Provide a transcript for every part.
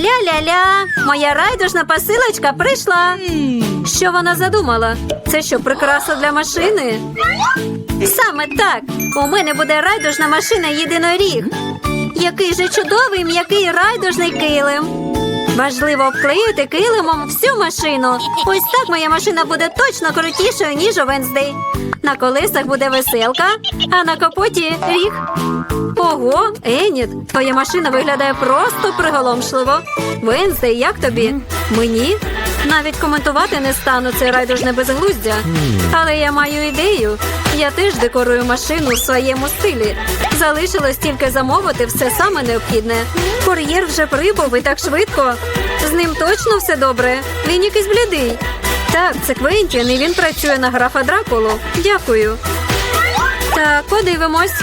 Ля-ля-ля, моя райдужна посилочка прийшла. Що вона задумала? Це що, прикраса для машини? Саме так. У мене буде райдужна машина єдиноріг. Який же чудовий м'який райдужний килим. Важливо обклеїти килимом всю машину. Ось так моя машина буде точно крутішою, ніж у Венздей. На колесах буде веселка, а на капоті ріг. Ого, Еніт, твоя машина виглядає просто приголомшливо. Венздей, як тобі? Мені? Навіть коментувати не стану це райдужне безглуздя. Але я маю ідею. Я теж декорую машину в своєму стилі. Залишилось тільки замовити все саме необхідне. Кур'єр вже прибув і так швидко. З ним точно все добре. Він якийсь блідий. Так, це Квентін, і він працює на графа Дракулу. Дякую. Так, подивимось.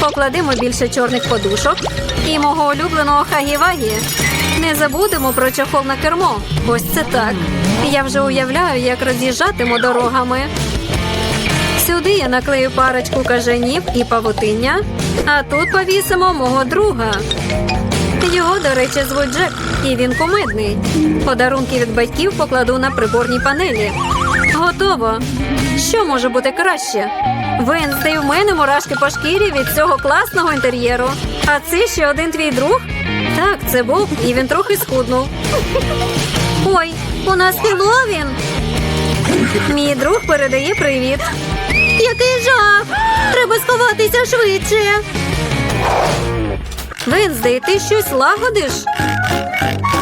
Покладемо більше чорних подушок і мого улюбленого хагівагі. Не забудемо про чохол на кермо. Ось це так. Я вже уявляю, як роз'їжджатиму дорогами. Сюди я наклею парочку кажанів і павутиння, а тут повісимо мого друга. Його, до речі, звуть Джек, і він кумедний. Подарунки від батьків покладу на приборній панелі. Готово. Що може бути краще? Венстей, в мене мурашки по шкірі від цього класного інтер'єру. А це ще один твій друг? Так, це був, і він трохи схуднув. Ой, у нас Хеллоуін. Мій друг передає привіт. Який жах! Треба сховатися швидше. Венздей, ти щось лагодиш?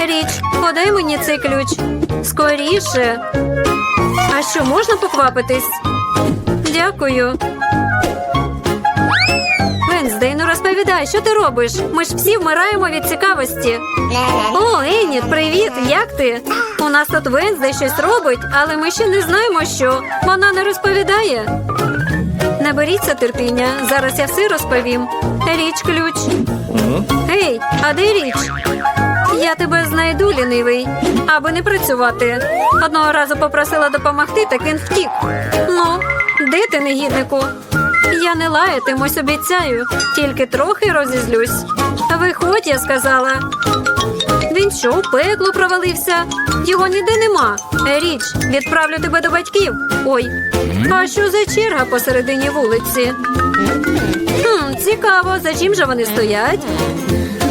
Річ, подай мені цей ключ. Скоріше. А що, можна поквапитись? Дякую. Венздей, ну розповідай, що ти робиш? Ми ж всі вмираємо від цікавості. О, Еніт, привіт! Як ти? У нас тут Венздей щось робить, але ми ще не знаємо, що. Вона не розповідає. Наберіться терпіння, зараз я все розповім. Річ ключ. Гей, а де річ? Я тебе знайду, лінивий, аби не працювати. Одного разу попросила допомогти, так він втік. Ну, де ти, негіднику? Я не лаятимусь, обіцяю, тільки трохи розізлюсь. Виходь, я сказала. Він що, у пекло провалився? Його ніде нема. Річ, відправлю тебе до батьків. Ой, а що за черга посередині вулиці? Хм, цікаво, за чим же вони стоять?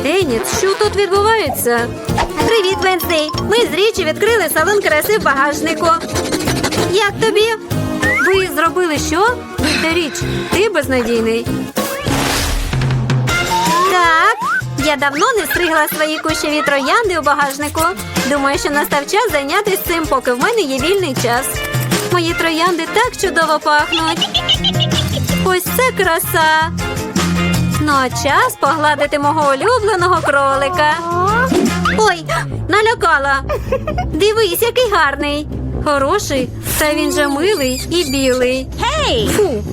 Еніт, що тут відбувається? Привіт, Венстей! Ми з річі відкрили салон краси в багажнику. Як тобі? Ви зробили що? Річ, ти безнадійний. Так, Я давно не стригла свої кущеві троянди у багажнику. Думаю, що настав час зайнятися цим, поки в мене є вільний час. Мої троянди так чудово пахнуть. Ось це краса. Ну, а час погладити мого улюбленого кролика. Ой, налякала. Дивись, який гарний. Хороший, та він же милий і білий. Гей! Фу.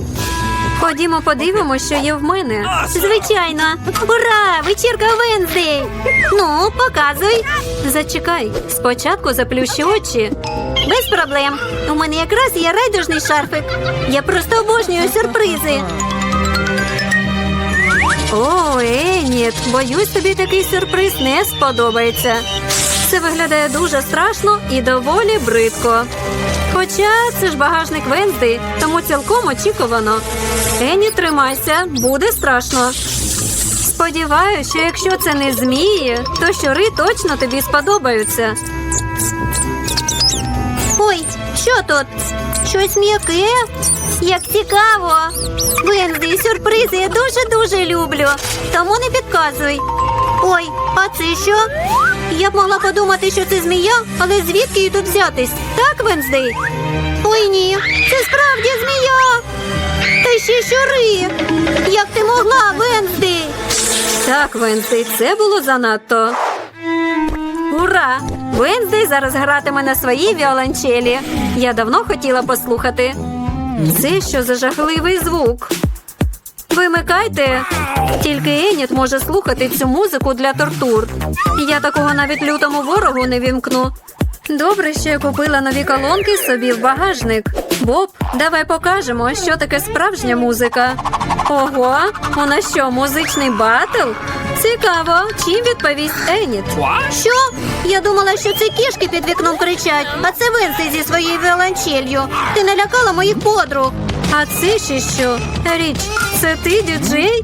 Ходімо, подивимося, що є в мене. Звичайно. Ура! Вечірка Венздей! Ну, показуй. Зачекай, спочатку заплющи очі. Без проблем. У мене якраз є райдужний шарфик. Я просто обожнюю сюрпризи. О, Еніт, боюсь, тобі такий сюрприз не сподобається. Це виглядає дуже страшно і доволі бридко. Хоча це ж багажник Вензди, тому цілком очікувано. Ені, тримайся, буде страшно. Сподіваюся, що якщо це не змії, то щури точно тобі сподобаються. Ой, що тут? Щось м'яке? Як цікаво. Вензи, сюрпризи я дуже-дуже люблю. Тому не підказуй. Ой, а це що? Я б могла подумати, що це змія, але звідки її тут взятись? Так, Венздей? Ой, ні, це справді змія. Та ще щури. Як ти могла, Венздей? Так, Венздей, це було занадто. Ура! Венздей зараз гратиме на своїй віолончелі. Я давно хотіла послухати. Це що за жахливий звук? Вимикайте. Тільки Еніт може слухати цю музику для тортур. Я такого навіть лютому ворогу не вімкну. Добре, що я купила нові колонки собі в багажник. Боб, давай покажемо, що таке справжня музика. Ого, у нас що, музичний батл? Цікаво, чим відповість Еніт? Що? Я думала, що це кішки під вікном кричать, а це Венси зі своєю віолончелью. Ти налякала моїх подруг. А це ще що? Річ, це ти, діджей?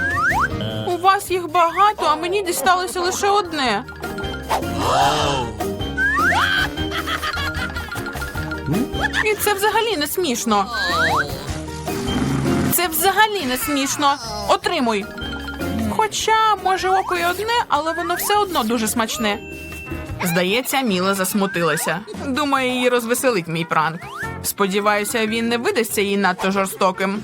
Вас їх багато, а мені дісталося лише одне. І це взагалі не смішно. Це взагалі не смішно. Отримуй. Хоча, може, око й одне, але воно все одно дуже смачне. Здається, Міла засмутилася. Думаю, її розвеселить мій пранк. Сподіваюся, він не видасться їй надто жорстоким.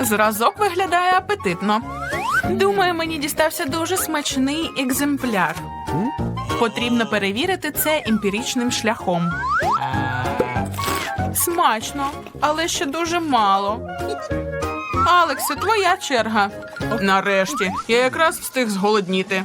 Зразок виглядає апетитно. Думаю, мені дістався дуже смачний екземпляр. Потрібно перевірити це емпіричним шляхом. Смачно, але ще дуже мало. Алексе, твоя черга. Нарешті, я якраз встиг зголодніти.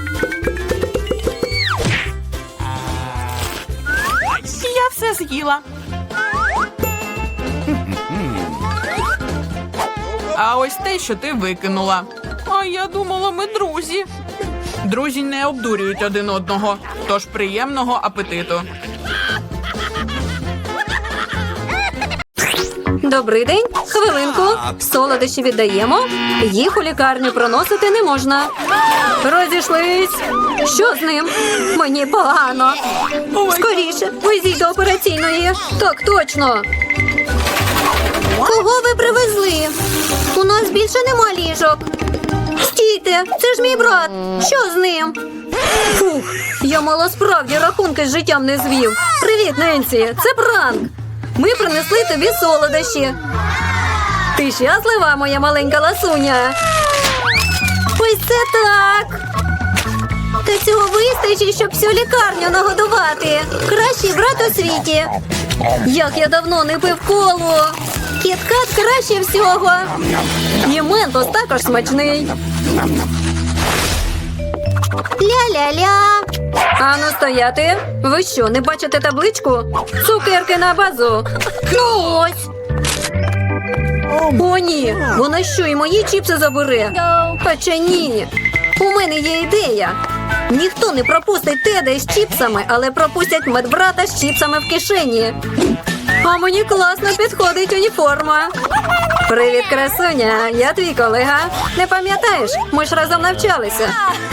Все з'їла. А ось те, що ти викинула. А я думала, ми друзі. Друзі не обдурюють один одного, тож приємного апетиту. Добрий день, хвилинку. Солодощі віддаємо. Їх у лікарню проносити не можна. Розійшлись. Що з ним? Мені погано. Скоріше, везіть до операційної. Так точно. Кого ви привезли? У нас більше нема ліжок. Стійте, це ж мій брат. Що з ним? Фух, я мало справді рахунки з життям не звів. Привіт, Ненсі, це пранк. Ми принесли тобі солодощі. Ти щаслива, моя маленька ласуня? Ось це так. Та цього вистачить, щоб всю лікарню нагодувати. Кращий брат у світі. Як я давно не пив колу. Кіткат краще всього. І ментос також смачний. Ля-ля-ля. Ану стояти. Ви що, не бачите табличку? Цукерки на базу. Ну ось. О, ні. Вона що, і мої чіпси забере? Хоча ні. У мене є ідея. Ніхто не пропустить Теда з чіпсами, але пропустять медбрата з чіпсами в кишені. А мені класно підходить уніформа. Привіт, красуня. Я твій колега. Не пам'ятаєш? Ми ж разом навчалися.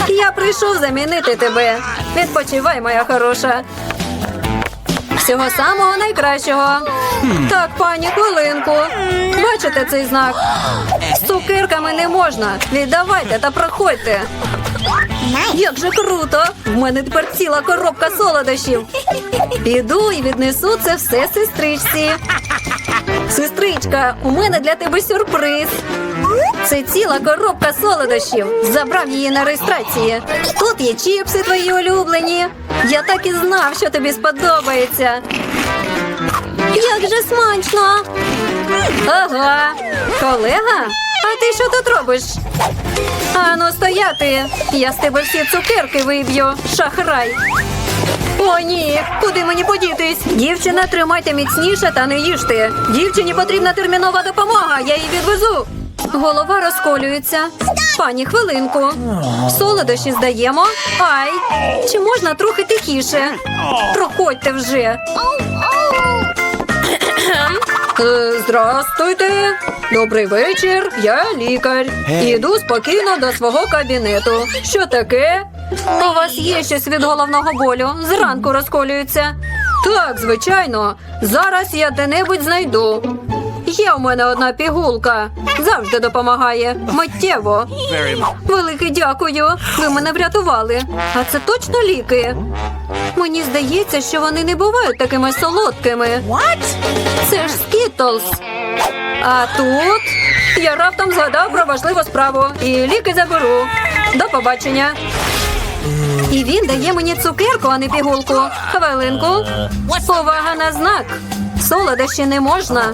Я прийшов замінити тебе. Відпочивай, моя хороша. Всього самого найкращого. Так, пані, хвилинку. Бачите цей знак? З цукерками не можна. Віддавайте та проходьте. Як же круто! В мене тепер ціла коробка солодощів. Піду і віднесу це все сестричці. Сестричка, у мене для тебе сюрприз. Це ціла коробка солодощів. Забрав її на реєстрації. Тут є чіпси твої улюблені. Я так і знав, що тобі сподобається. Як же смачно! Ага, колега? А ти що тут робиш? Ану, стояти! Я з тебе всі цукерки виб'ю, шахрай. О, ні, куди мені подітись? Дівчина, тримайте міцніше та не їжте. Дівчині потрібна термінова допомога, я її відвезу. Голова розколюється. Пані, хвилинку. Солодощі здаємо. Ай, чи можна трохи тихіше? Проходьте вже. Е, Здрастуйте. Добрий вечір. Я лікар. Іду спокійно до свого кабінету. Що таке? У вас є щось від головного болю. Зранку розколюється. Так, звичайно. Зараз я де-небудь знайду. Є у мене одна пігулка. Завжди допомагає. Миттєво. Велике дякую. Ви мене врятували. А це точно ліки. Мені здається, що вони не бувають такими солодкими. Це ж скітлс. А тут я раптом згадав про важливу справу і ліки заберу. До побачення. І він дає мені цукерку, а не пігулку. Хвилинку. Повага на знак. Солодощі не можна.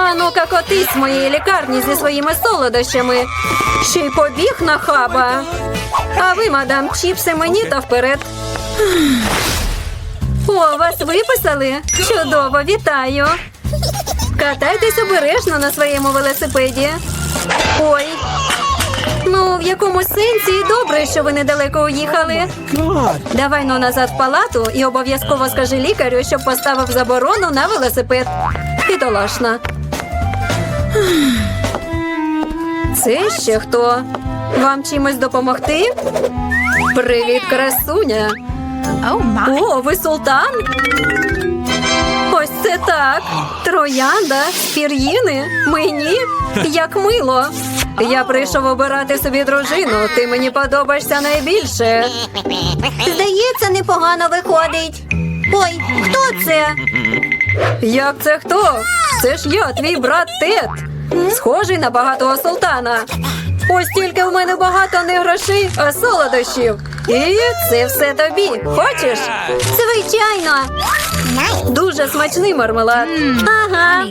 А ну-ка котись моєї лікарні зі своїми солодощами. Ще й побіг на хаба. А ви, мадам, чіпси мені та вперед. О, вас виписали? Чудово, вітаю. Катайтесь обережно на своєму велосипеді. Ой. Ну, в якому сенсі добре, що ви недалеко уїхали. Давай ну назад в палату і обов'язково скажи лікарю, щоб поставив заборону на велосипед. Бідолашна. Це ще хто? Вам чимось допомогти? Привіт, красуня. О, ви султан? Ось це так. Троянда, пір'їни, мені як мило. Я прийшов обирати собі дружину. Ти мені подобаєшся найбільше. Здається, непогано виходить. Ой, хто це? Як це хто? Це ж я, твій брат Тед. Схожий на багатого султана. Ось тільки в мене багато не грошей, а солодощів. І це все тобі. Хочеш? Звичайно. Дуже смачний мармелад. Ага.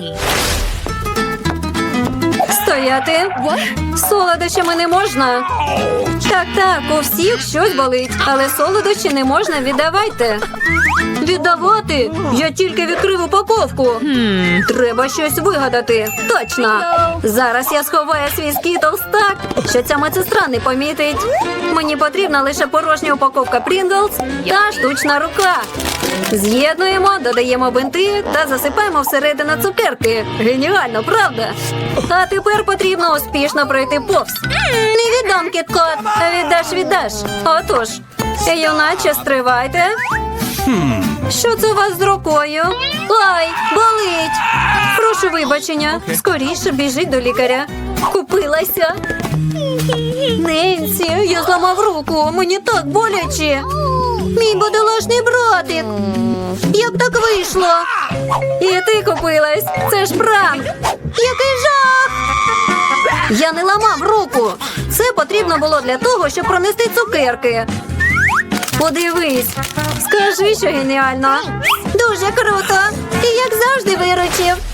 Стояти. Солодощами не можна. Так, так, у всіх щось болить, але солодощі не можна віддавайте. Віддавати? Я тільки відкрив упаковку. Треба щось вигадати. Точно. Зараз я сховаю свій скітлс так, що ця медсестра не помітить. Мені потрібна лише порожня упаковка Pringles та штучна рука. З'єднуємо, додаємо бинти та засипаємо всередину цукерки. Геніально, правда? А тепер потрібно успішно пройти повз. Не віддам кіткот, а віддаш, віддаш. Отож, юначе стривайте. Що це у вас з рукою? Ай, болить. Прошу вибачення. Скоріше біжіть до лікаря. Купилася. Ненсі, я зламав руку. Мені так боляче. Мій бодолашний братик. Як так вийшло? І ти купилась. Це ж пранк. Який жах! Я не ламав руку. Це потрібно було для того, щоб пронести цукерки. Подивись, скажи, що геніально. Дуже круто. І як завжди виручив.